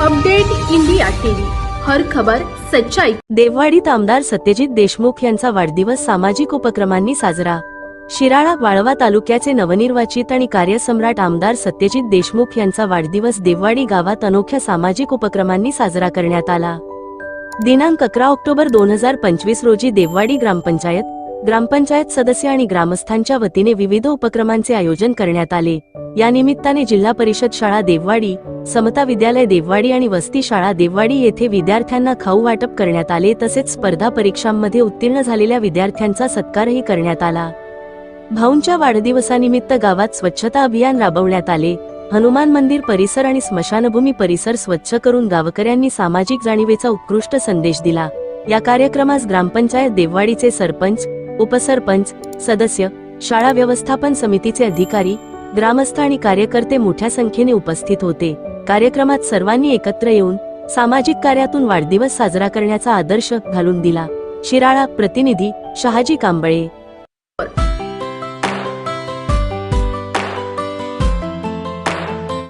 Update India TV. हर खबर सच्चाई. देववाडीत आमदार सत्यजित देशमुख यांचा वाढदिवस सामाजिक उपक्रमांनी साजरा. शिराळा वाळवा तालुक्याचे नवनिर्वाचित आणि कार्यसम्राट आमदार सत्यजित देशमुख यांचा वाढदिवस देववाडी गावात अनोख्या सामाजिक उपक्रमांनी साजरा करण्यात आला. दिनांक अकरा ऑक्टोबर दोन हजार पंचवीस रोजी देववाडी ग्रामपंचायत ग्रामपंचायत सदस्य आणि ग्रामस्थांच्या वतीने विविध उपक्रमांचे आयोजन करण्यात आले. या निमित्ताने जिल्हा परिषद शाळा देववाडी समता विद्यालय देववाडी आणि वस्ती शाळा देववाडी येथे विद्यार्थ्यांना खाऊ वाटप करण्यात आले तसेच स्पर्धा परीक्षांमध्ये उत्तीर्ण झालेल्या विद्यार्थ्यांचा सत्कारही करण्यात आला. भाऊंच्या वाढदिवसानिमित्त गावात स्वच्छता अभियान राबवण्यात आले. हनुमान मंदिर परिसर आणि स्मशानभूमी परिसर स्वच्छ करून गावकऱ्यांनी सामाजिक जाणीवेचा उत्कृष्ट संदेश दिला. या कार्यक्रमास ग्रामपंचायत देववाडीचे सरपंच उपसरपंच सदस्य शाळा व्यवस्थापन समितीचे अधिकारी ग्रामस्थ आणि कार्यकर्ते मोठ्या संख्येने उपस्थित होते. कार्यक्रमात सर्वांनी एकत्र येऊन सामाजिक कार्यातून वाढदिवस साजरा करण्याचा आदर्श घालून दिला. शिराळा प्रतिनिधी शहाजी कांबळे